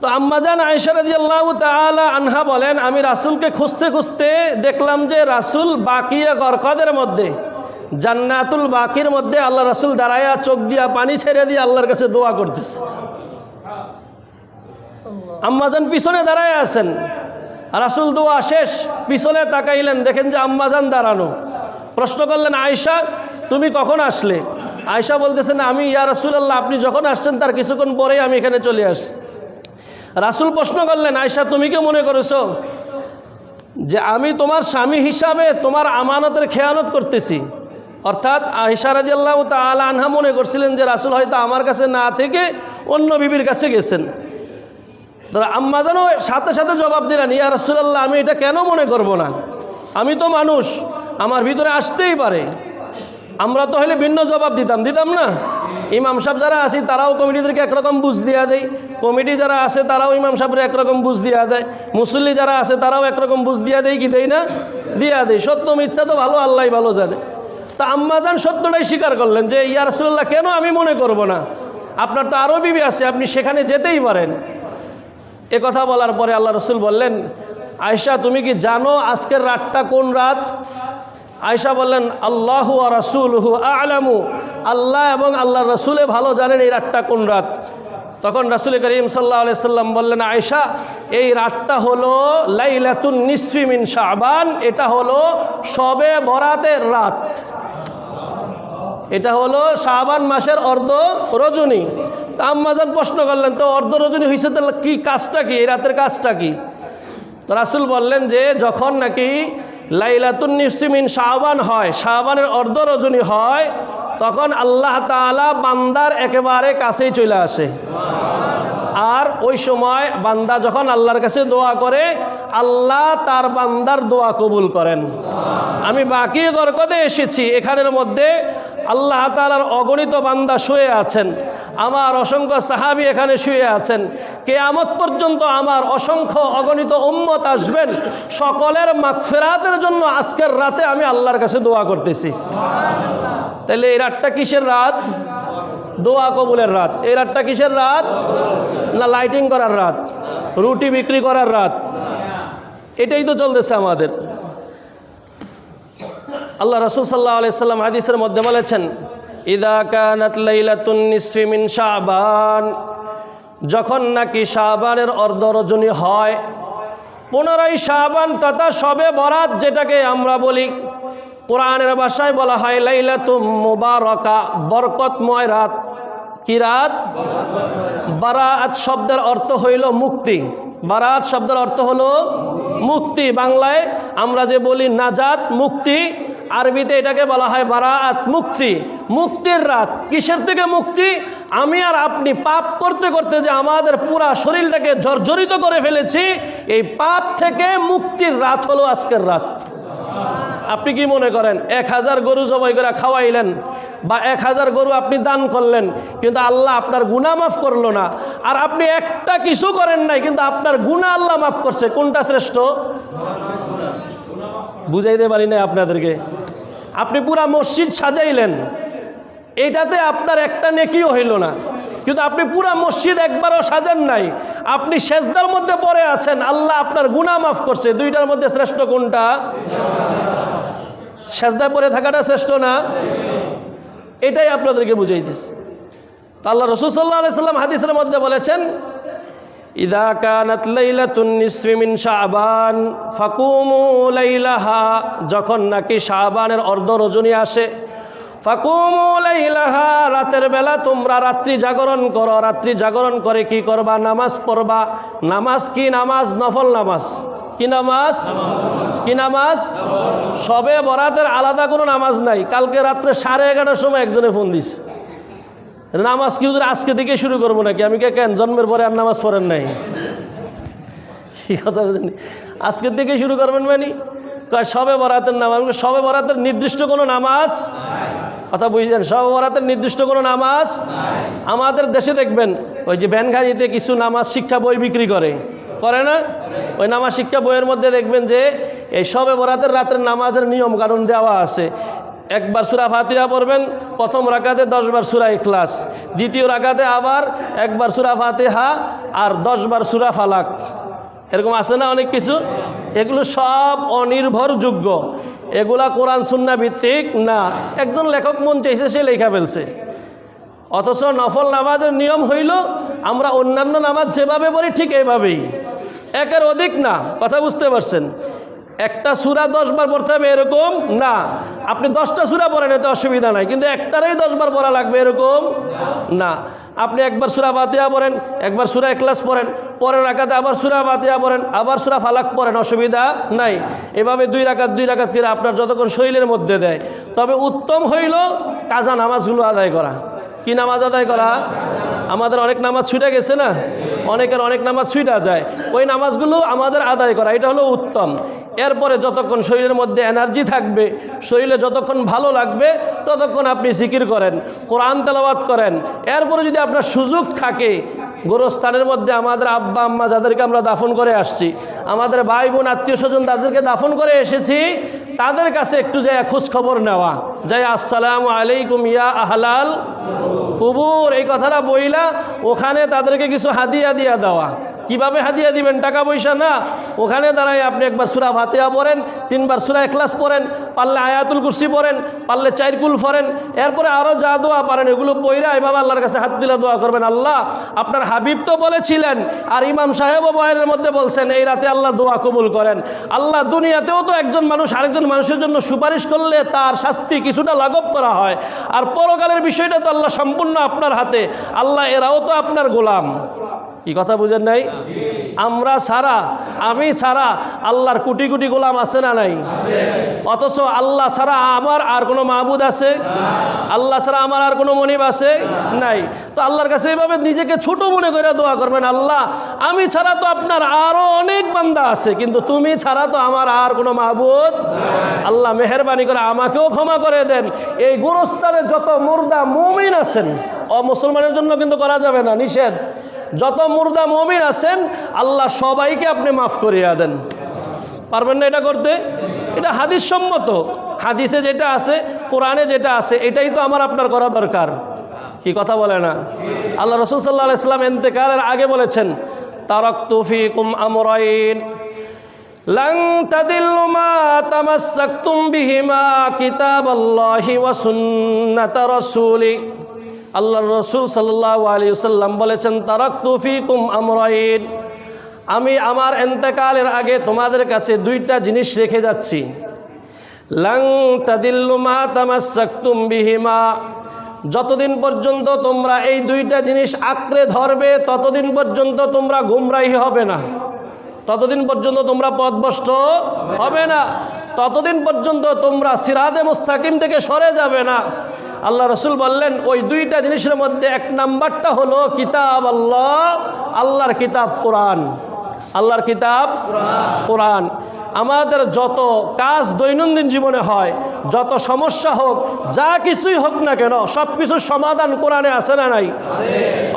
তো আম্মাজান আয়সারদি আল্লাহ তালা আনহা বলেন, আমি রাসুলকে খুঁজতে খুঁজতে দেখলাম যে রাসুল বাকিয়া গরকদের মধ্যে, জান্নাতুল বাকির মধ্যে আল্লাহ রাসুল দাঁড়ায়া চোখ দিয়া পানি ছেড়ে দিয়ে আল্লাহর কাছে দোয়া করতেছে। আম্মাজান পিছনে দাঁড়ায় আছেন। রাসুল দোয়া শেষ, পিছনে তাকাইলেন, দেখেন যে আম্মাজান দাঁড়ানো। প্রশ্ন করলেন আয়সা তুমি কখন আসলে? আয়সা বলতেছেন আমি ইয়া রাসুল আল্লাহ আপনি যখন আসছেন তার কিছুক্ষণ পরেই আমি এখানে চলে আসি রাসুল প্রশ্ন করলেন আয়সা তুমি কে মনে করেছ যে আমি তোমার স্বামী হিসাবে তোমার আমানতের খেয়ানত করতেছি? অর্থাৎ আয়সা রাজি আল্লাহ তালা আনহা মনে করছিলেন যে রাসুল হয়তো আমার কাছে না থেকে অন্য বিবির কাছে গেছেন। তো আম্মা যেন সাথে সাথে জবাব দিলেন, ইয়া রাসুলাল্লাহ, আমি এটা কেন মনে করব না? আমি তো মানুষ, আমার ভিতরে আসতেই পারে। আমরা তো হলে ভিন্ন জবাব দিতাম দিতাম না? ইমাম সাহেব যারা আছি, তারাও কমিটিদেরকে একরকম বুঝ দিয়া দেয়। কমিটি যারা আছে, তারাও ইমাম সাহেবের একরকম বুঝ দিয়া দেয়। মুসল্লি যারা আছে, তারাও একরকম বুঝ দিয়া দেয় কি দেয় না? দিয়া দেয়। সত্য মিথ্যা তো ভালো, আল্লাহ ভালো জানে। তা আম্মাজান সত্যটাই স্বীকার করলেন যে, ইয়া রাসুল্লাহ কেন আমি মনে করব না? আপনার তো আরও বিবি আছে, আপনি সেখানে যেতেই পারেন। এ কথা বলার পরে আল্লাহ রসুল বললেন আয়সা তুমি কি জানো আজকের রাতটা কোন রাত? আয়সা বললেন, আল্লাহু রাসুল হু আলামু। আল্লাহ এবং আল্লাহ রসুলে ভালো জানেন এই রাতটা কোন রাত। তখন রাসুল করিম সাল্লাহ সাল্লাম বললেন আয়সা এই রাতটা হলো লাইলাতুন নিসফিমিন শাহবান এটা হলো সবে বরাতের রাত। এটা হলো শাহবান মাসের অর্ধ রজনী। তা আম্মাজান প্রশ্ন করলেন, তো অর্ধ রজনী হয়েছে তাহলে কী কাজটা কি? এই রাতের কাজটা কি? তো রাসুল বললেন যে, যখন নাকি লাইলাতুন নিসিমিন শাহবান হয় শাহবানের অর্ধ রজনী হয়, তখন আল্লাহ তালা বান্দার একেবারে কাছেই চলে আসে। আর ওই সময় বান্দা যখন আল্লাহর কাছে দোয়া করে, আল্লাহ তার বান্দার দোয়া কবুল করেন। আমি বাকি গরকতে এসেছি, এখানের মধ্যে আল্লাহ তালার অগণিত বান্দা শুয়ে আছেন। আমার অসংখ্য সাহাবি এখানে শুয়ে আছেন। কেয়ামত পর্যন্ত আমার অসংখ্য অগণিত উম্মত আসবেন। সকলের মাগফেরাতের জন্য আজকের রাতে আমি আল্লাহর কাছে দোয়া করতেছি। তাহলে এই রাতটা কিসের রাত? দোয়া কবুলের রাত। এই রাতটা কিসের রাত? না লাইটিং করার রাত? রুটি বিক্রি করার রাত? এটাই তো চলতেছে আমাদের। আল্লাহ রসুল সাল্লাহ আলাইসাল্লাম হাদিসের মধ্যে বলেছেন, ইদা কানাত শাবান যখন নাকি শাহবানের অর্ধরজনী হয়, পুনরায় শাহবান তথা সবে বরাত যেটাকে আমরা বলি, কোরআনের ভাষায় বলা হয় লাইলাতুম মুবারকা, বরকতময় রাত। কি রাত বারাত শব্দের অর্থ হইল মুক্তি। বারাত শব্দের অর্থ হলো মুক্তি। বাংলায় আমরা যে বলি নাজাত, মুক্তি, আরবিতে এটাকে বলা হয় বারাত, মুক্তি। মুক্তির রাত। কিসের থেকে মুক্তি? আমি আর আপনি পাপ করতে করতে যে আমাদের পুরা শরীরটাকে জর্জরিত করে ফেলেছি, এই পাপ থেকে মুক্তির রাত হলো আজকের রাত। আপনি কি মনে করেন? এক হাজার গরু জবাই করে খাওয়াইলেন বা এক হাজার গরু আপনি দান করলেন, কিন্তু আল্লাহ আপনার গুণা মাফ করল না। আর আপনি একটা কিছু করেন নাই, কিন্তু আপনার গুণা আল্লাহ মাফ করছে। কোনটা শ্রেষ্ঠ? বুঝাইতে পারি না আপনাদেরকে। আপনি পুরা মসজিদ সাজাইলেন। এটাতে আপনার একটা নেকিও হইল না। কিন্তু আপনি পুরা মসজিদ একবারও সাজান নাই। আপনি সেজদার মধ্যে পড়ে আছেন, আল্লাহ আপনার গুণা মাফ করছে। দুইটার মধ্যে শ্রেষ্ঠ কোনটা? সেজদায় পড়ে থাকাটা শ্রেষ্ঠ না? এটাই আপনাদেরকে বুঝাইতেছে। তা আল্লাহ রসুল সাল্লাহ সাল্লাম হাদিসের মধ্যে বলেছেন, ইদা কানাত লাইলাতুন যখন নাকি শাবানের অর্ধ রজনী আসে, ফাকুমু লাইলাহা, রাতের বেলা তোমরা রাত্রি জাগরণ করো। রাত্রি জাগরণ করে কি করবা? নামাজ পড়বা। নামাজ কি? নামাজ, নফল নামাজ। কি নামাজ? কি নামাজ? সবে বরাতের আলাদা কোনো নামাজ নাই। কালকে রাত্রে সাড়ে এগারোটার সময় একজনে ফোন দিস নামাজ কি হুজুর আজকে থেকে শুরু করব নাকি? আমি কে কেন? জন্মের পরে আর নামাজ পড়েন নাই। কি কথা বুঝেনি আজকের থেকে শুরু করবেন মানে? সবে বরাতের নামাজ। সবে বরাতের নির্দিষ্ট কোনো নামাজ? কথা বুঝছেন? সবে বরাতের নির্দিষ্ট কোনো নামাজ? আমাদের দেশে দেখবেন, ওই যে ভ্যানগাড়িতে কিছু নামাজ শিক্ষা বই বিক্রি করে। করে না? ওই নামাজ শিক্ষা বইয়ের মধ্যে দেখবেন যে এই সবে বরাতের রাতের নামাজের নিয়ম কানুন দেওয়া আছে। একবার সুরা ফাতিহা পড়বেন, প্রথম রাকাতে দশবার সুরা ইখলাস, দ্বিতীয় রাকাতে আবার একবার সুরা ফাতিহা আর দশবার সুরা ফালাক। এরকম আছে না অনেক কিছু? এগুলো সব অনির্ভরযোগ্য। এগুলা কোরআন সুন্না ভিত্তিক না। একজন লেখক মন চাইছে, সে লেখা ফেলছে। অথচ নফল নামাজের নিয়ম হইল, আমরা অন্যান্য নামাজ যেভাবে পড়ি ঠিক এইভাবেই একের অধিক না, কথা বুঝতে পারছেন? একটা সুরা দশবার পড়তে হবে এরকম? না। আপনি দশটা সুরা পড়েন, এতে অসুবিধা নাই। কিন্তু একটারেই দশবার পড়া লাগবে এরকম? না। আপনি একবার সুরা বাতিয়া পড়েন, একবার সুরা একলাস পড়েন, পরের রাখাতে আবার সুরা বাতিয়া পড়েন, আবার সুরা ফালাক পড়েন, অসুবিধা নাই। এভাবে দুই রাকাত দুই রাকাত করে আপনার যতক্ষণ শৈলের মধ্যে দেয়। তবে উত্তম হইল কাজা নামাজগুলো আদায় করা। কি নামাজ আদায় করা? আমাদের অনেক নামাজ ছুটে গেছে না? অনেকের অনেক নামাজ ছুটা যায়। ওই নামাজগুলো আমাদের আদায় করা, এটা হলো উত্তম। এরপরে যতক্ষণ শরীরের মধ্যে এনার্জি থাকবে, শরীরে যতক্ষণ ভালো লাগবে, ততক্ষণ আপনি জিকির করেন, কোরআন তেলাওয়াত করেন। এরপরে যদি আপনার সুযোগ থাকে, গোরস্থানের মধ্যে আমাদের আব্বা, আম্মা যাদেরকে আমরা দাফন করে আসছি, আমাদের ভাই বোন, আত্মীয় স্বজন তাদেরকে দাফন করে এসেছি, তাদের কাছে একটু যাই খোঁজ খবর নেওয়া। যাই আসসালামু আলাইকুম ইয়া আহলাল কুবুর এই কথাটা বইলা ওখানে তাদেরকে কিছু হাদিয়া দিয়া দেওয়া। কীভাবে হাদিয়া দিবেন? টাকা পয়সা না। ওখানে দাঁড়ায় আপনি একবার সুরা ফাতেহা পড়েন, তিনবার সুরা এখলাস পড়েন, পারলে আয়াতুল কুরসি পড়েন, পারলে চাইরকুল পড়েন এরপরে আরও যা দোয়া পারেন, এগুলো পইরা এভাবে আল্লাহর কাছে হাত দিলে দোয়া করবেন। আল্লাহ আপনার হাবিব তো বলেছিলেন, আর ইমাম সাহেবও বয়ানের মধ্যে বলছেন, এই রাতে আল্লাহ দোয়া কবুল করেন। আল্লাহ দুনিয়াতেও তো একজন মানুষ, আরেকজন মানুষের জন্য সুপারিশ করলে তার শাস্তি কিছুটা লাঘব করা হয়। আর পরকালের বিষয়টা তো আল্লাহ সম্পূর্ণ আপনার হাতে। আল্লাহ এরাও তো আপনার গোলাম। কি কথা বুঝেন নাই? আমরা ছাড়া আমি ছাড়া আল্লাহর কোটি কোটি গোলাম আছে না নাই? অথচ আল্লাহ ছাড়া আমার আর কোনো মাহবুদ আছে? আল্লাহ ছাড়া আমার আর কোনো মনিব আছে? নাই। তো আল্লাহর কাছে এইভাবে নিজেকে ছোট মনে করে দোয়া করবেন, আল্লাহ, আমি ছাড়া তো আপনার আরও অনেক বান্দা আছে, কিন্তু তুমি ছাড়া তো আমার আর কোনো মাহবুদ আল্লাহ মেহরবানি করে আমাকেও ক্ষমা করে দেন। এই গুরুস্থানে যত মুর্দা মুমিন আছেন, অমুসলমানের জন্য কিন্তু করা যাবে না, নিষেধ। যত মুর্দা মমিন আছেন, আল্লাহ সবাইকে আপনি মাফ করিয়া দেন। পারবেন না এটা করতে? এটা হাদিস সম্মত। হাদিসে যেটা আছে, কোরআনে যেটা আছে, এটাই তো আমার আপনার করা দরকার। কি কথা বলে না? আল্লাহ রসুল সাল্লাহ ইসলাম এন্তেকালের আগে বলেছেন তারক তুফি কুম আমরাইন কিতাবাল্লাহি ওয়া সুন্নাত রাসূলি। আল্লাহ রসুল সাল্লাহ আলী সাল্লাম বলেছেন তারক তুফিকুম আমরাইন। আমি আমার এন্তেকালের আগে তোমাদের কাছে দুইটা জিনিস রেখে যাচ্ছি। লং তাদিল্লুমা তামাসাক্তুম বিহিমা। যতদিন পর্যন্ত তোমরা এই দুইটা জিনিস আঁকড়ে ধরবে, ততদিন পর্যন্ত তোমরা গুমরাহি হবে না। ততদিন পর্যন্ত তোমরা পথভ্রষ্ট হবে না। ততদিন পর্যন্ত তোমরা সিরাদে মুস্তাকিম থেকে সরে যাবে না। আল্লাহ রসুল বললেন, ওই দুইটা জিনিসের মধ্যে এক নাম্বারটা হলো কিতাব আল্লাহ, আল্লাহর কিতাব কোরআন। আল্লাহর কিতাব কোরআন। আমাদের যত কাজ দৈনন্দিন জীবনে হয়, যত সমস্যা হোক, যা কিছুই হোক না কেন সব কিছুর সমাধান কোরআনে আসে না নাই?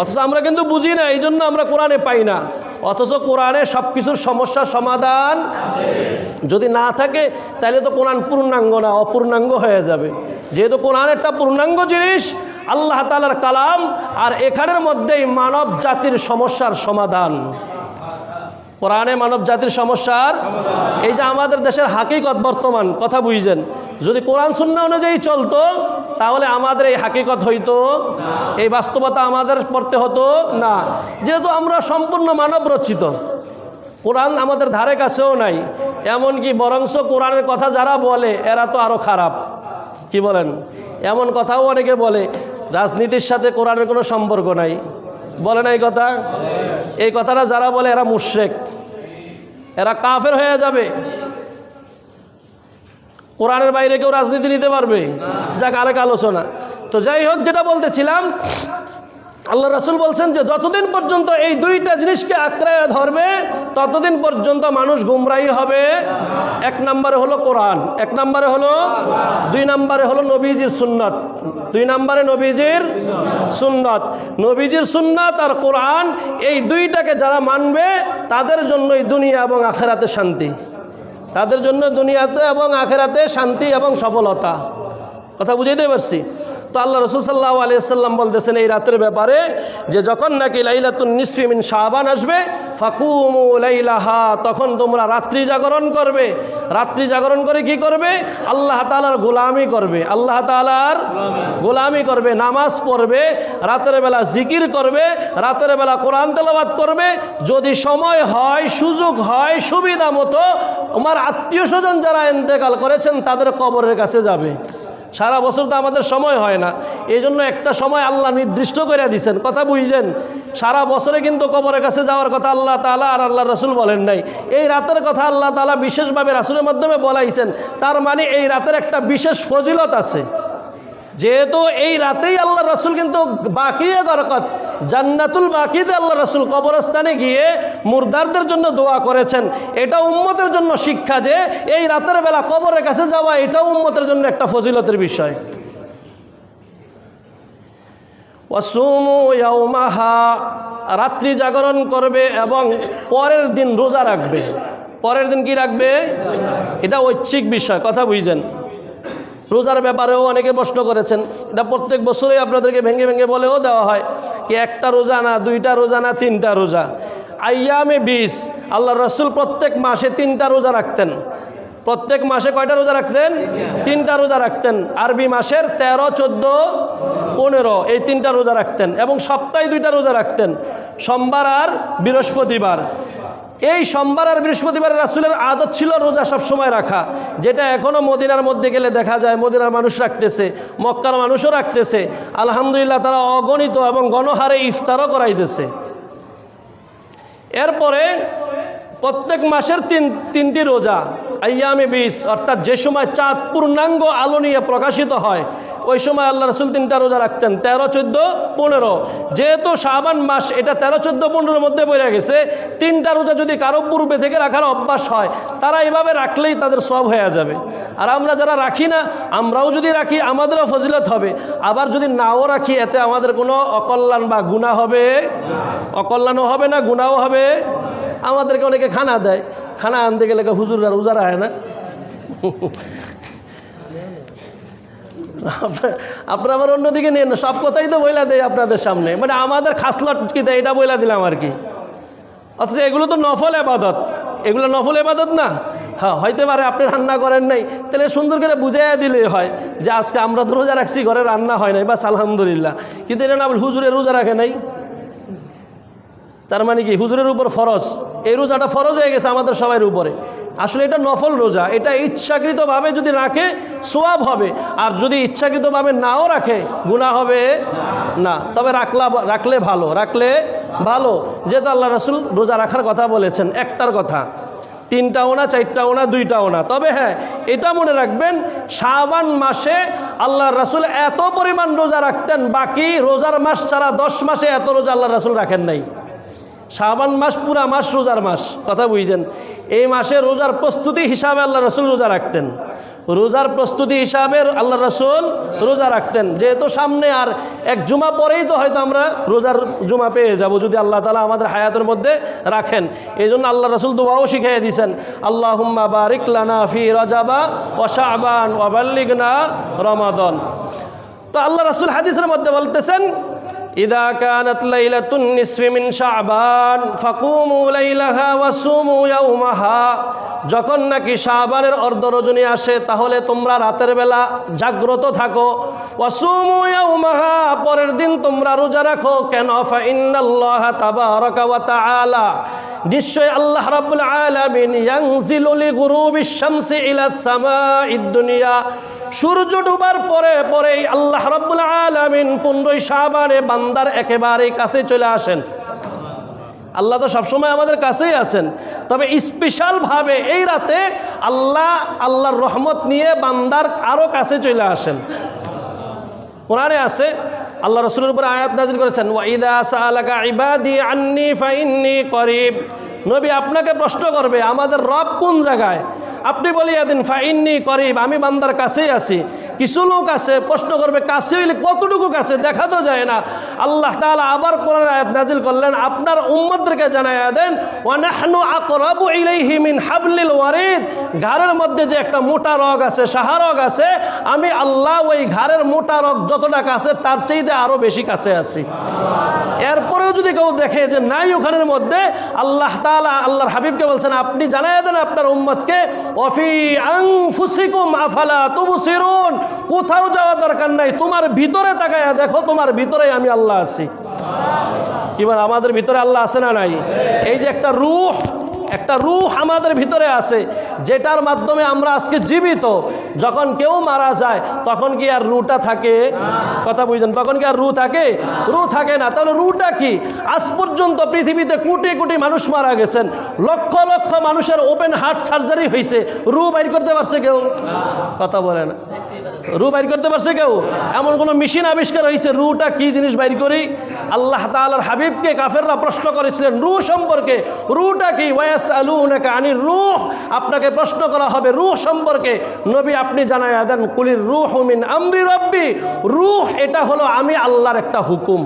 অথচ আমরা কিন্তু বুঝি না এই জন্য আমরা কোরআনে পাই না। অথচ কোরআনে সব কিছুর সমস্যার সমাধান যদি না থাকে, তাহলে তো কোরআন পূর্ণাঙ্গ না, অপূর্ণাঙ্গ হয়ে যাবে। যেহেতু কোরআন একটা পূর্ণাঙ্গ জিনিস, আল্লাহ তালার কালাম, আর এখানের মধ্যেই মানব জাতির সমস্যার সমাধান। কোরআনে মানব জাতির সমস্যার এই যে আমাদের দেশের হাকিকত বর্তমান, কথা বুঝছেন যদি কোরআন শূন্য অনুযায়ী চলতো, তাহলে আমাদের এই হাকিকত হইতো এই বাস্তবতা আমাদের পড়তে হতো না। যেহেতু আমরা সম্পূর্ণ মানব রচিত কোরআন আমাদের ধারে কাছেও নাই। এমনকি বরংশ কোরআনের কথা যারা বলে, এরা তো আরও খারাপ। কি বলেন? এমন কথাও অনেকে বলে, রাজনীতির সাথে কোরআনের কোনো সম্পর্ক নাই। বলে না এই কথা? এই কথাটা যারা বলে, এরা মুশ্রেক। এরা কাফের হয়ে যাবে। কোরআনের বাইরে কেউ রাজনীতি নিতে পারবে? যাক, আরেক আলোচনা। তো যাই হোক, যেটা বলতেছিলাম আল্লাহ রাসুল বলছেন যে যতদিন পর্যন্ত এই দুইটা জিনিসকে আঁকড়ায় ধরবে, ততদিন পর্যন্ত মানুষ গুমরাই হবে। এক নম্বরে হলো কোরআন, এক নম্বরে হলো দুই নম্বরে হলো নবীজির সুন্নত, দুই নম্বরে নবীজির সুন্নত। নবীজির সুন্নত আর কোরআন এই দুইটাকে যারা মানবে, তাদের জন্যই দুনিয়া এবং আখেরাতে শান্তি। তাদের জন্য দুনিয়াতে এবং আখেরাতে শান্তি এবং সফলতা। কথা বুঝাইতে পারছি? তো আল্লাহ রসুল সাল্লাহ আলিয়াল্লাম বলতেছেন এই রাতের ব্যাপারে যে যখন নাকি লাইলাতুন নিসফিমিন শাহবান আসবে, ফাকুমু লাইলাহা, তখন তোমরা রাত্রি জাগরণ করবে। রাত্রি জাগরণ করে কি করবে? আল্লাহ তালার গোলামি করবে। আল্লাহ তালার গোলামি করবে, নামাজ পড়বে, রাতের বেলা জিকির করবে, রাতের বেলা কোরআন তেলাবাদ করবে। যদি সময় হয়, সুযোগ হয়, সুবিধা মতো, আমার আত্মীয় স্বজন যারা ইন্তেকাল করেছেন, তাদের কবরের কাছে যাবে। সারা বছর তো আমাদের সময় হয় না। এই জন্য একটা সময় আল্লাহ নির্দিষ্ট করে দিছেন। কথা বুঝছেন সারা বছরে কিন্তু কবরের কাছে যাওয়ার কথা আল্লাহ তালা আর আল্লাহ রসুল বলেন নাই। এই রাতের কথা আল্লাহ তালা বিশেষভাবে রাসুলের মাধ্যমে বলাইছেন। তার মানে এই রাতের একটা বিশেষ ফজিলত আছে। যেহেতু এই রাতেই আল্লাহ রসুল কিন্তু বাকিয়ে বরকত, জান্নাতুল বাকিতে আল্লাহ রসুল কবরস্থানে গিয়ে মুর্দারদের জন্য দোয়া করেছেন। এটা উম্মতের জন্য শিক্ষা যে এই রাতের বেলা কবরের কাছে যাওয়া, এটাও উম্মতের জন্য একটা ফজিলতের বিষয়। রাত্রি জাগরণ করবে এবং পরের দিন রোজা রাখবে। পরের দিন কি রাখবে? এটা ঐচ্ছিক বিষয়, কথা বুঝছেন? রোজার ব্যাপারেও অনেকে প্রশ্ন করেছেন। এটা প্রত্যেক বছরেই আপনাদেরকে ভেঙে ভেঙে বলেও দেওয়া হয় কি একটা রোজা না, দুইটা রোজা না, তিনটা রোজা। আইয়ামে বিশ আল্লাহ রসুল প্রত্যেক মাসে তিনটা রোজা রাখতেন। প্রত্যেক মাসে কয়টা রোজা রাখতেন? তিনটা রোজা রাখতেন। আরবি মাসের তেরো, চোদ্দ, পনেরো এই তিনটা রোজা রাখতেন এবং সপ্তাহে দুইটা রোজা রাখতেন। সোমবার আর বৃহস্পতিবার। এই সোমবার আর বৃহস্পতিবার রাসুলের আদত ছিল রোজা সব সময় রাখা। যেটা এখনও মদিনার মধ্যে গেলে দেখা যায়, মদিনার মানুষ রাখতেছে, মক্কার মানুষও রাখতেছে। আলহামদুলিল্লাহ তারা অগণিত এবং গণহারে ইফতারও করাইতেছে। এরপরে প্রত্যেক মাসের তিন তিনটি রোজা। আয়ামে বিশ অর্থাৎ যে সময় চাঁদ পূর্ণাঙ্গ আলো নিয়ে প্রকাশিত হয়, ওই সময় আল্লাহ রসুল তিনটা রোজা রাখতেন, তেরো, চোদ্দ, পনেরো। যেহেতু শাবান মাস, এটা তেরো, চোদ্দ, পনেরোর মধ্যে পড়ে গেছে, তিনটা রোজা যদি কারও পূর্বে থেকে রাখার অভ্যাস হয়, তারা এভাবে রাখলেই তাদের সব হয়ে যাবে। আর আমরা যারা রাখি না, আমরাও যদি রাখি, আমাদেরও ফজিলত হবে। আবার যদি নাও রাখি, এতে আমাদের কোনো অকল্যাণ বা গুণা হবে অকল্যাণও হবে না গুণাও হবে আমাদেরকে অনেকে খানা দেয়। খানা আনতে গেলে হুজুররা রোজা রাখে না? আপনার- আবার অন্যদিকে নিয়ে না সব কথাই তো বইলা দেয় আপনাদের সামনে। মানে আমাদের খাসলট কি দেয়? এটা বইলা দিলাম আর কি। অথচ এগুলো তো নফল এবাদত এগুলো নফল এবাদত না? হ্যাঁ হয়তো পারে আপনি রান্না করেন নাই। তাহলে সুন্দর করে বুঝাইয়া দিলে হয় যে আজকে আমরা তো রোজা রাখছি, ঘরে রান্না হয় নাই। বাস, আলহামদুলিল্লাহ। কিন্তু এটা না হুজুরে রোজা রাখে নাই? তার মানে কি? হুজুরের উপর ফরজ। এই রোজাটা ফরজ হয়ে গেছে আমাদের সবার উপরে। আসলে এটা নফল রোজা। এটা ইচ্ছাকৃতভাবে যদি রাখে, সোয়াব হবে। আর যদি ইচ্ছাকৃতভাবে নাও রাখে গুণা হবে না। তবে রাখলা, রাখলে ভালো। রাখলে ভালো। যেহেতু আল্লাহ রসুল রোজা রাখার কথা বলেছেন, একটার কথা। তিনটাও না, চারটাও না, দুইটাও না। তবে হ্যাঁ এটা মনে রাখবেন, শাবান মাসে আল্লাহ রাসুল এত পরিমাণ রোজা রাখতেন, বাকি রোজার মাস ছাড়া দশ মাসে এত রোজা আল্লাহ রাসুল রাখেন নাই। শাবান মাস পুরা মাস রোজার মাস, কথা বুঝছেন? এই মাসে রোজার প্রস্তুতি হিসাবে আল্লাহ রসুল রোজা রাখতেন। রোজার প্রস্তুতি হিসাবে আল্লাহ রসুল রোজা রাখতেন। যেহেতু সামনে আর এক জুমা পরেই তো হয়তো আমরা রোজার জুমা পেয়ে যাব, যদি আল্লাহ তালা আমাদের হায়াতের মধ্যে রাখেন। এই জন্য আল্লাহ রসুল দোয়াও শিখিয়ে দিয়েছেন আল্লাহ হুম্মা বারিক লানা ফি রাজাবা ও শাহবান ওয়াবাল্লিগনা রমাদন। তো আল্লাহ রসুল হাদিসের মধ্যে বলতেছেন ইদা কানাত লাইলাতুন নিসফি মিন শাবান, ফাকুমু লাইলাহা ওয়া সুমু যখন নাকি শাবানের অর্ধরজনী আসে, তাহলে তোমরা রাতের বেলা জাগ্রত থাকো। ওয়া সুমু ইয়াউমাহা, পরের দিন তোমরা রোজা রাখো। কেন? ফা ইন্নাল্লাহা তাবারাকা ওয়া তাআলা। নিশ্চয় আল্লাহ রাব্বুল আলামিন ইয়ানজিলু লিগুরুবিশ শামসি ইলা সামাঈদ দুনিয়া। সূর্য ডুবার পরে পরেই আল্লাহ রাব্বুল আলামিন পনেরোই শাবানে বান্দার একেবারেই কাছে চলে আসেন। আল্লাহ তো সবসময় আমাদের কাছেই আছেন। তবে স্পেশালভাবে এই রাতে আল্লাহ, আল্লাহর রহমত নিয়ে বান্দার আরও কাছে চলে আসেন। কোরআনে আছে, আল্লাহ রসুলের উপরে আয়াত নাজিল করেছেন ওয়াইদা সালাকা ইবাদি আন্নি ফাইন্নি করিব। নবী আপনাকে প্রশ্ন করবে, আমাদের রব কোন জায়গায়? আপনি বলিয়া দিন, ফাইন্নি করিব, আমি বান্দার কাছেই আছি। কিছু লোক আছে, প্রশ্ন করবে, কাছে হইলে কতটুকু কাছে? দেখা তো যায় না। আল্লাহ তাআলা আবার কোরআন আয়াত নাজিল করলেন, আপনার উম্মতদেরকে জানাইয়া দেন, ওয়ানাহনু আকরাবু ইলাইহি মিন হাবলিল ওয়ারিদ। ঘাড়ের মধ্যে যে একটা মোটা রগ আছে, সাহা রগ আছে, আমি আল্লাহ ওই ঘাড়ের মোটা রগ যতটা কাছে, তার চাইতে আরও বেশি কাছে আছি। এরপরেও যদি কেউ দেখে যে নাই ওখানের মধ্যে, আল্লাহ তাআলা আল্লাহর হাবিবকে বলছেন, আপনি জানাই দেন আপনার উম্মতকে অফি আং ফুসিকুম আফালা তুবসিরুন, কোথাও যাওয়া দরকার নাই, তোমার ভিতরে তাকায় দেখো, তোমার ভিতরে আমি আল্লাহ আছি। কিবার আমাদের ভিতরে আল্লাহ আছে না নাই? এই যে একটা রূহ একটা রূহ আমাদের ভিতরে আছে, যেটার মাধ্যমে আমরা আজকে জীবিত। যখন কেউ মারা যায়, তখন কি আর রুটা থাকে? কথা বুঝছেন তখন কি আর রু থাকে? রু থাকে না। তাহলে রুটা কি? আজ পর্যন্ত পৃথিবীতে কোটি কোটি মানুষ মারা গেছেন। লক্ষ লক্ষ মানুষের ওপেন হার্ট সার্জারি হয়েছে রু বাইর করতে পারছে কেউ? কথা বলে না রু বাইর করতে পারছে কেউ? এমন কোনো মেশিন আবিষ্কার হয়েছে রুটা কি জিনিস বাইর করি? আল্লাহ তাআলার হাবিবকে কাফেররা প্রশ্ন করেছিলেন রু সম্পর্কে। রুটা কি? ওয়াস আলু নাকি আনির রুহ। আপনাকে প্রশ্ন করা হবে, রুহ সম্পর্কে। নবী আপনি জানাই দেন, কুলির রুহ মিন আমরি রব্বি। রুহ এটা হলো আমি আল্লাহর একটা হুকুম।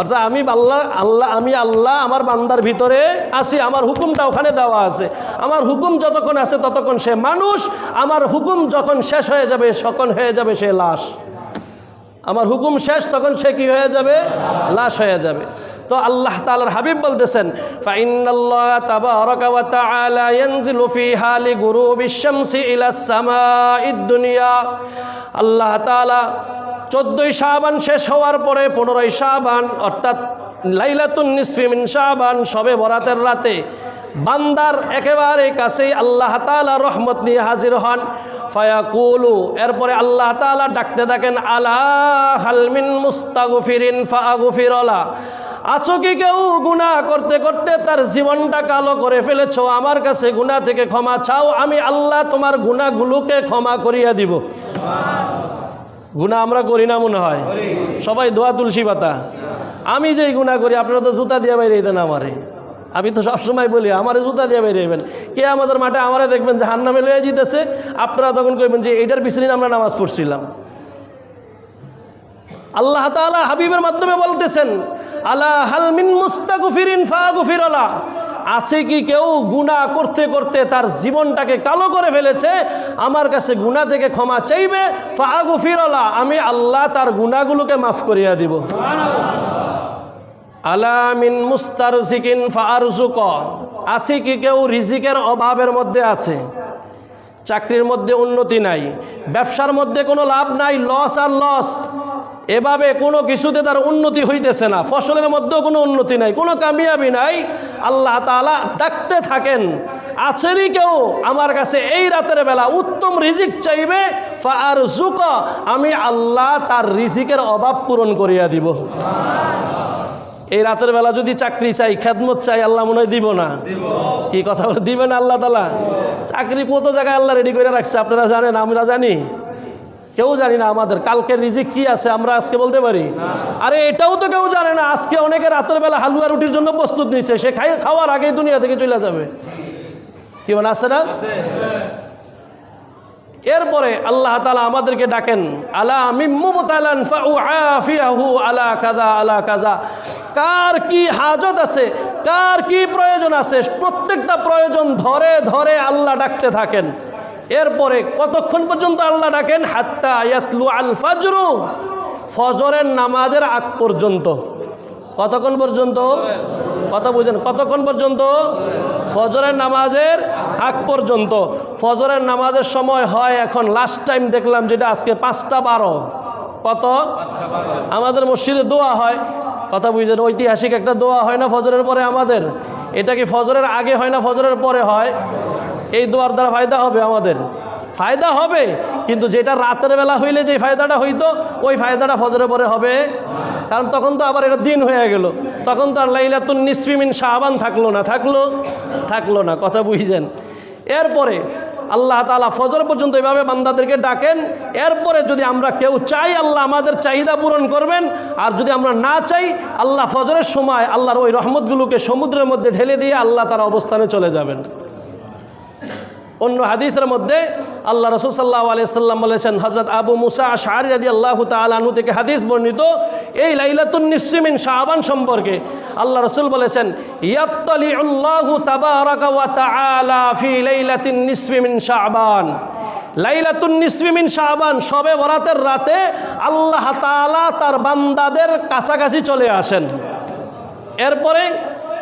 অর্থাৎ আমি আল্লাহ আল্লাহ, আমি আল্লাহ আমার বান্দার ভিতরে আছি, আমার হুকুমটা ওখানে দেওয়া আছে। আমার হুকুম যতক্ষণ আছে ততক্ষণ সে মানুষ, আমার হুকুম যখন শেষ হয়ে যাবে তখন হয়ে যাবে সে লাশ। আমার হুকুম শেষ, তখন সে কি হয়ে যাবে? লাশ হয়ে যাবে। তো আল্লাহ তালার হাবিব বলতেছেন আল্লাহ চোদ্দোই শাবান শেষ হওয়ার পরে পনেরোই শাবান, অর্থাৎ লাইলাতুন নিসফি মিন শাবান, সবে বরাতের রাতে বান্দার একেবারে কাছেই আল্লাহ তাআলা রহমত নিয়ে হাজির হন। ফায়াকুলু, এরপরে আল্লাহ তাআলা ডাকতে থাকেন, আলা হালমিন মুস্তাগফিরিন ফাগফিরলা। আছো কি কেউ গুণা করতে করতে তার জীবনটা কালো করে ফেলেছো? আমার কাছে গুণা থেকে ক্ষমা চাও, আমি আল্লাহ তোমার গুণাগুলোকে ক্ষমা করিয়া দিব। গুণা আমরা করি না মনে হয়। সবাই দোয়া তুলসী পাতা। আমি যেই গুণা করি, আপনারা তো জুতা দিয়ে বাইরে দেন আমারে। আমি তো সবসময় বলি, আমারে জুতা দিয়ে বাইরে হইবেন কে আমাদের মাঠে আমারে দেখবেন যে হান্নামে লয়ে জিতেছে আপনারা তখন কইবেন যে এইটার পিছনে আমরা নামাজ পড়ছিলাম। আল্লাহ তাআলা হাবিবের মাধ্যমে বলতেছেন, আলা হালমিন মুস্তাগফিরিন ফাগফিরলা। আছে কি কেউ গুনাহ করতে করতে তার জীবনটাকে কালো করে ফেলেছে? আমার কাছে গুনাহ থেকে ক্ষমা চাইবে? ফাগফিরলা, আমি আল্লাহ তার গুনাহগুলোকে মাফ করিয়া দিব। আলামিন মুস্তার সিকিন ফারুক আছে কি কেউ রিজিকের অভাবের মধ্যে আছে? চাকরির মধ্যে উন্নতি নাই, ব্যবসার মধ্যে কোনো লাভ নাই লস আর লস এভাবে কোনো কিছুতে তার উন্নতি হইতেছে না, ফসলের মধ্যেও কোনো উন্নতি নাই, কোনো কামিয়াবি নাই। আল্লাহ তাআলা ডাকতে থাকেন, আছেনই কেউ? আমার কাছে এই রাতের বেলা উত্তম রিজিক চাইবে আর জুক আমি আল্লাহ তার রিজিকের অভাব পূরণ করিয়া দিব। এই রাতের বেলা যদি চাকরি চাই খেদমত চাই আল্লাহ মনে হয় দিব না। কি কথা বলে? দিবেন আল্লাহ তালা? চাকরি কত জায়গায় আল্লাহ রেডি করে রাখছে আপনারা জানেন? আমরা জানি। কেউ জানি না আমাদের। কালকের রিজিক কি আছে আমরা আজকে বলতে পারি? আরে এটাও তো কেউ জানে না। আজকে অনেকে রাতের বেলা হালুয়া রুটির জন্য প্রস্তুত নিচ্ছে সে খাই খাওয়ার আগেই দুনিয়া থেকে চলে যাবে। কি মানে আছে না? এরপরে আল্লাহ তালা আমাদেরকে ডাকেন, আলা মিম্মুবতালান আলা কাজা আলা কাজা কার কি হাজত আছে, কার কি প্রয়োজন আছে, প্রত্যেকটা প্রয়োজন ধরে ধরে আল্লাহ ডাকতে থাকেন। এরপরে কতক্ষণ পর্যন্ত আল্লাহ ডাকেন, হাত্তা ইয়াতলু আল ফাজরু? ফজরের নামাজের আগ পর্যন্ত। কতক্ষণ পর্যন্ত? কথা বুঝেন, কতক্ষণ পর্যন্ত? ফজরের নামাজের আগ পর্যন্ত। ফজরের নামাজের সময় হয় এখন লাস্ট টাইম দেখলাম যেটা আজকে পাঁচটা বারো। কত? আমাদের মসজিদে দোয়া হয়। কথা বুঝেন, ঐতিহাসিক একটা দোয়া হয় না ফজরের পরে আমাদের? এটা কি ফজরের আগে হয় না ফজরের পরে হয়? এই দোয়ার দ্বারা ফায়দা হবে আমাদের। ফায়দা হবে। কিন্তু যেটা রাতের বেলা হইলে যে ফায়দাটা হইতো, ওই ফায়দাটা ফজরে পরে হবে। কারণ তখন তো আবার এটা দিন হয়ে গেল। তখন তো আর লাইলাতুন নিসফিমিন শাহবান থাকল না, থাকল থাকল না, কথা বুঝছেন? এরপরে আল্লাহ তালা ফজর পর্যন্ত এভাবে বান্দাদেরকে ডাকেন। এরপরে যদি আমরা কেউ চাই, আল্লাহ আমাদের চাহিদা পূরণ করবেন। আর যদি আমরা না চাই, আল্লাহ ফজরের সময় আল্লাহর ওই রহমতগুলোকে সমুদ্রের মধ্যে ঢেলে দিয়ে আল্লাহ তার অবস্থানে চলে যাবেন। অন্য হাদিসের মধ্যে আল্লাহ রসুল সাল্লাহ আলিয়াল্লাম বলেছেন হজরত আবু মুসা শাহরি আদি আল্লাহ তালু থেকে হাদিস বর্ণিত, এই লাইলাতুন নিসমিন শাহবান সম্পর্কে আল্লাহ রসুল বলেছেন শাহবান লাইলাতুন নিসমিন শাহবান সবে বরাতের রাতে আল্লাহ তাআলা তার বান্দাদের কাছাকাছি চলে আসেন। এরপরে,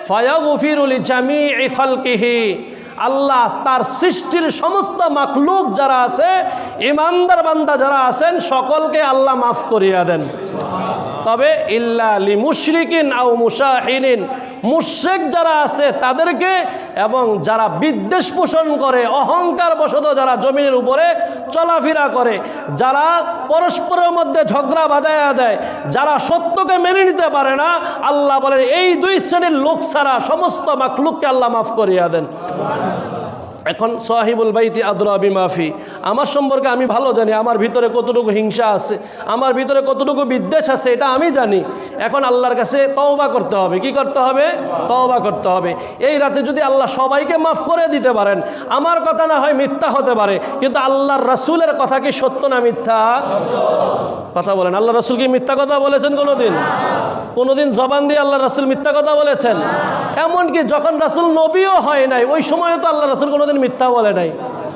ফয়াগফিরুল জামি খালকিহি আল্লাহ তার সৃষ্টির সমস্ত মাকলুক যারা আছে, ইমানদার বান্দা যারা আছেন, সকলকে আল্লাহ মাফ করিয়া দেন। তবে ইল্লা লি মুশরিকিন আও মুশাহিনিন মুশ্রেক যারা আছে তাদেরকে এবং যারা বিদ্বেষ পোষণ করে, অহংকার বশত যারা জমিনের উপরে চলাফেরা করে, যারা পরস্পরের মধ্যে ঝগড়া বাঁধাইয়া দেয়, যারা সত্যকে মেনে নিতে পারে না, আল্লাহ বলেন, এই দুই শ্রেণির লোক ছাড়া সমস্ত মাকলুককে আল্লাহ মাফ করিয়া দেন। এখন সাহিবুল বাইতি আদরাবি মাফি আমার সম্পর্কে আমি ভালো জানি, আমার ভিতরে কতটুকু হিংসা আছে, আমার ভিতরে কতটুকু বিদ্বেষ আছে, এটা আমি জানি। এখন আল্লাহর কাছে তওবা করতে হবে। কি করতে হবে? তওবা করতে হবে। এই রাতে যদি আল্লাহ সবাইকে মাফ করে দিতে পারেন, আমার কথা না হয় মিথ্যা হতে পারে, কিন্তু আল্লাহর রাসূলের কথা কি সত্য না মিথ্যা? কথা বলেন। আল্লাহ রাসূল কি মিথ্যা কথা বলেছেন কোনোদিন? কোনোদিন জবান দিয়ে আল্লাহ রাসুল মিথ্যা কথা বলেছেন। এমনকি যখন রাসূল নবীও হয় নাই, ওই সময় তো আল্লাহ রাসুল কোনোদিন মিথ্যা বলে নাই।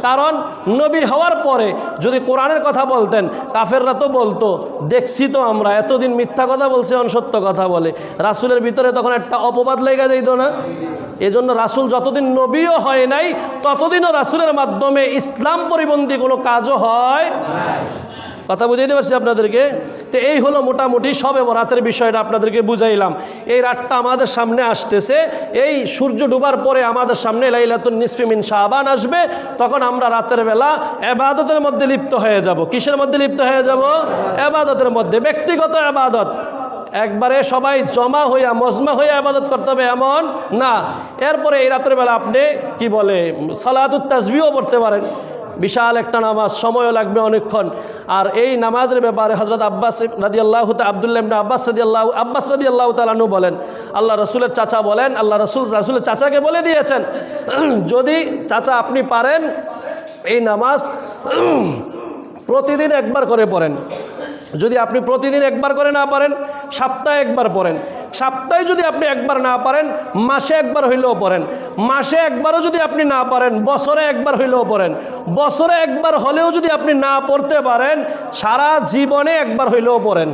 কারণ নবী হওয়ার পরে যদি কোরআনের কথা বলতেন, কাফেররা তো বলতো, দেখছি তো আমরা, এতদিন মিথ্যা কথা বলছে অনসত্য কথা বলে। রাসূলের ভিতরে তখন একটা অপবাদ লেগে যাইতো না। এজন্য রাসূল যতদিন নবীও হয় নাই, ততদিনও রাসূলের মাধ্যমে ইসলাম পরিবন্ধী কোনো কাজও হয় কথা বুঝাইতে পারছি আপনাদেরকে? তো এই হলো মোটামুটি সবে রাতের বিষয়টা আপনাদেরকে বুঝাইলাম। এই রাতটা আমাদের সামনে আসতেছে। এই সূর্য ডুবার পরে আমাদের সামনে লাইলাতুন নিসফিমিন শাহবান আসবে। তখন আমরা রাতের বেলা এবাদতের মধ্যে লিপ্ত হয়ে যাব। কিসের মধ্যে লিপ্ত হয়ে যাব? এবাদতের মধ্যে। ব্যক্তিগত এবাদত। একবারে সবাই জমা হইয়া মজমা হইয়া আবাদত করতে হবে এমন না। এরপরে এই রাতের বেলা আপনি কি বলে সালাতুত তাজবিও পড়তে পারেন। বিশাল একটা নামাজ, সময়ও লাগবে অনেকক্ষণ। আর এই নামাজের ব্যাপারে হজরত আব্বাস রাজি আল্লাহ আবদুল্লাহ আব্বাস রাজি আল্লাহ আব্বাস রাজি আল্লাহ তালানু বলেন, আল্লাহ রসুলের চাচা বলেন, আল্লাহ রসুল রসুলের চাচাকে বলে দিয়েছেন, যদি চাচা আপনি পারেন, এই নামাজ প্রতিদিন একবার করে পড়েন। যদি আপনি প্রতিদিন একবার করে না পারেন, সপ্তাহে একবার পড়েন। সপ্তাহে যদি আপনি একবার না পারেন, মাসে একবার হইলেও পড়েন। মাসে একবারও যদি আপনি না পারেন, বছরে একবার হইলেও পড়েন। বছরে একবার হলেও যদি আপনি না পড়তে পারেন, সারা জীবনে একবার হইলেও পড়েন।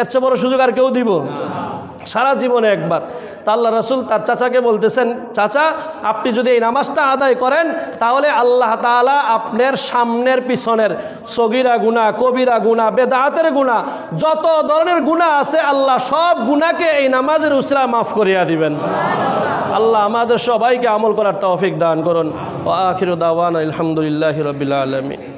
এর চেয়ে বড় সুযোগ আর কেউ দিব? সারা জীবনে একবার। তা আল্লাহ রসুল তার চাচাকে বলতেছেন, চাচা, আপনি যদি এই নামাজটা আদায় করেন, তাহলে আল্লাহ তাআলা আপনার সামনের পিছনের সগিরা গুণা কবিরা গুণা বেদাহাতের গুণা যত ধরনের গুণা আছে, আল্লাহ সব গুণাকে এই নামাজের উসরা মাফ করিয়া দিবেন। আল্লাহ আমাদের সবাইকে আমল করার তৌফিক দান করুন। ও আখির দাওয়ান আলহামদুলিল্লাহ রবিল আলমী